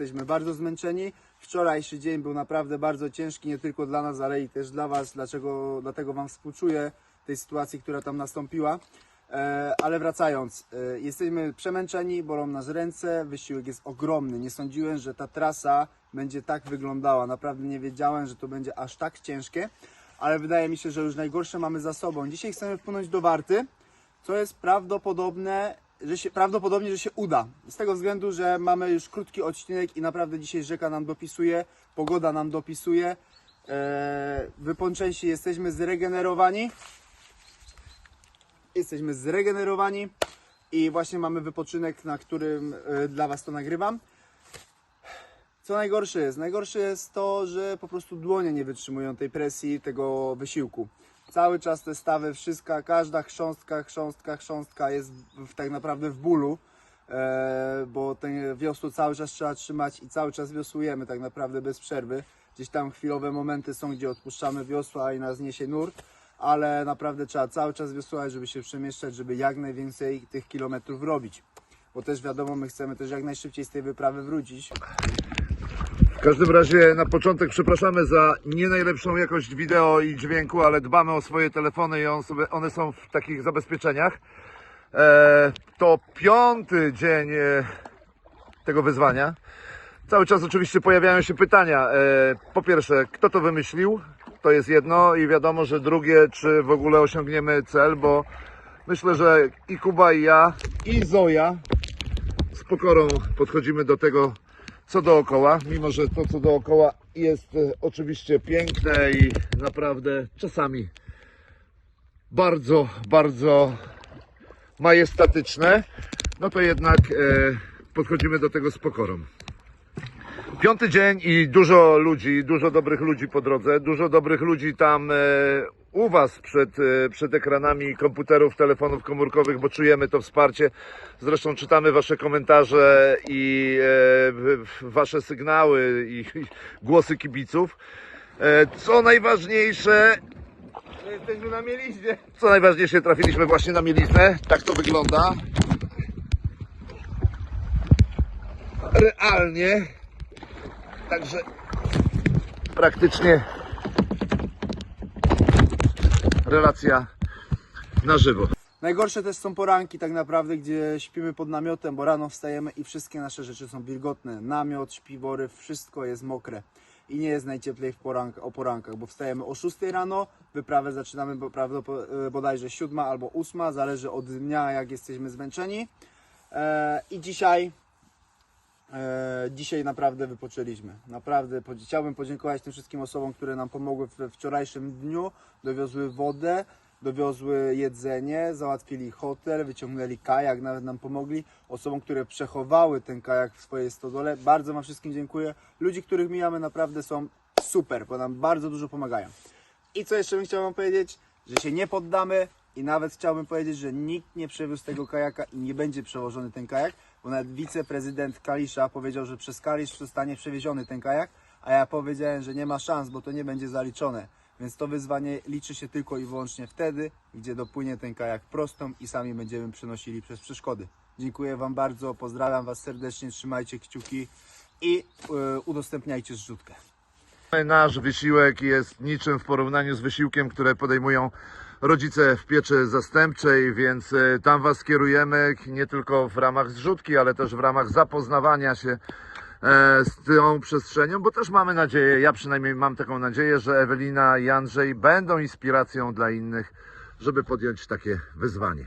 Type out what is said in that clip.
jesteśmy bardzo zmęczeni. Wczorajszy dzień był naprawdę bardzo ciężki, nie tylko dla nas, ale i też dla Was. Dlaczego, dlatego Wam współczuję tej sytuacji, która tam nastąpiła. E, ale wracając, e, jesteśmy przemęczeni, bolą nas ręce, wysiłek jest ogromny. Nie sądziłem, że ta trasa będzie tak wyglądała. Naprawdę nie wiedziałem, że to będzie aż tak ciężkie, ale wydaje mi się, że już najgorsze mamy za sobą. Dzisiaj chcemy wpłynąć do Warty, co jest prawdopodobne, że się, prawdopodobnie, że się uda. Z tego względu, że mamy już krótki odcinek i naprawdę dzisiaj rzeka nam dopisuje, pogoda nam dopisuje. E, wypoczęci jesteśmy zregenerowani jesteśmy zregenerowani i właśnie mamy wypoczynek, na którym e, dla Was to nagrywam. Co najgorsze jest? Najgorsze jest to, że po prostu dłonie nie wytrzymują tej presji, tego wysiłku. Cały czas te stawy, wszystka, każda chrząstka, chrząstka, chrząstka jest w, tak naprawdę w bólu, e, bo ten wiosło cały czas trzeba trzymać i cały czas wiosłujemy tak naprawdę bez przerwy. Gdzieś tam chwilowe momenty są, gdzie odpuszczamy wiosła i nas niesie nurt, ale naprawdę trzeba cały czas wiosłować, żeby się przemieszczać, żeby jak najwięcej tych kilometrów robić. Bo też wiadomo, my chcemy też jak najszybciej z tej wyprawy wrócić. Każdym razie na początek przepraszamy za nie najlepszą jakość wideo i dźwięku, ale dbamy o swoje telefony i on sobie, one są w takich zabezpieczeniach. E, to piąty dzień e, tego wyzwania. Cały czas oczywiście pojawiają się pytania. E, po pierwsze, kto to wymyślił? To jest jedno i wiadomo, że drugie, czy w ogóle osiągniemy cel, bo myślę, że i Kuba, i ja, i Zoja z pokorą podchodzimy do tego, co dookoła, mimo że to, co dookoła jest e, oczywiście piękne i naprawdę czasami bardzo, bardzo majestatyczne, no to jednak e, podchodzimy do tego z pokorą. Piąty dzień i dużo ludzi, dużo dobrych ludzi po drodze, dużo dobrych ludzi tam e, u Was przed, e, przed ekranami komputerów, telefonów komórkowych, bo czujemy to wsparcie. Zresztą czytamy Wasze komentarze i e, Wasze sygnały i, i głosy kibiców. E, co najważniejsze, Jesteśmy na mieliźnie. co najważniejsze, trafiliśmy właśnie na mieliznę. Tak to wygląda. Realnie. Także praktycznie relacja na żywo. Najgorsze też są poranki tak naprawdę, gdzie śpimy pod namiotem, bo rano wstajemy i wszystkie nasze rzeczy są wilgotne. Namiot, śpiwory, wszystko jest mokre. I nie jest najcieplej w porank, o porankach, bo wstajemy o 6 rano, wyprawę zaczynamy prawdopodobnie bodajże 7 albo 8, zależy od dnia jak jesteśmy zmęczeni. E, I dzisiaj E, dzisiaj naprawdę wypoczęliśmy. Naprawdę chciałbym podziękować tym wszystkim osobom, które nam pomogły we wczorajszym dniu. Dowiozły wodę, dowiozły jedzenie, załatwili hotel, wyciągnęli kajak, nawet nam pomogli. Osobom, które przechowały ten kajak w swojej stodole. Bardzo Wam wszystkim dziękuję. Ludzi, których mijamy naprawdę są super, bo nam bardzo dużo pomagają. I co jeszcze bym chciał Wam powiedzieć? Że się nie poddamy i nawet chciałbym powiedzieć, że nikt nie przewiózł tego kajaka i nie będzie przewożony ten kajak, bo nawet wiceprezydent Kalisza powiedział, że przez Kalisz zostanie przewieziony ten kajak, a ja powiedziałem, że nie ma szans, bo to nie będzie zaliczone. Więc to wyzwanie liczy się tylko i wyłącznie wtedy, gdzie dopłynie ten kajak prostą i sami będziemy przenosili przez przeszkody. Dziękuję Wam bardzo, pozdrawiam Was serdecznie, trzymajcie kciuki i yy, udostępniajcie zrzutkę. Nasz wysiłek jest niczym w porównaniu z wysiłkiem, które podejmują rodzice w pieczy zastępczej, więc e, tam Was kierujemy nie tylko w ramach zrzutki, ale też w ramach zapoznawania się e, z tą przestrzenią, bo też mamy nadzieję, ja przynajmniej mam taką nadzieję, że Ewelina i Andrzej będą inspiracją dla innych, żeby podjąć takie wyzwanie.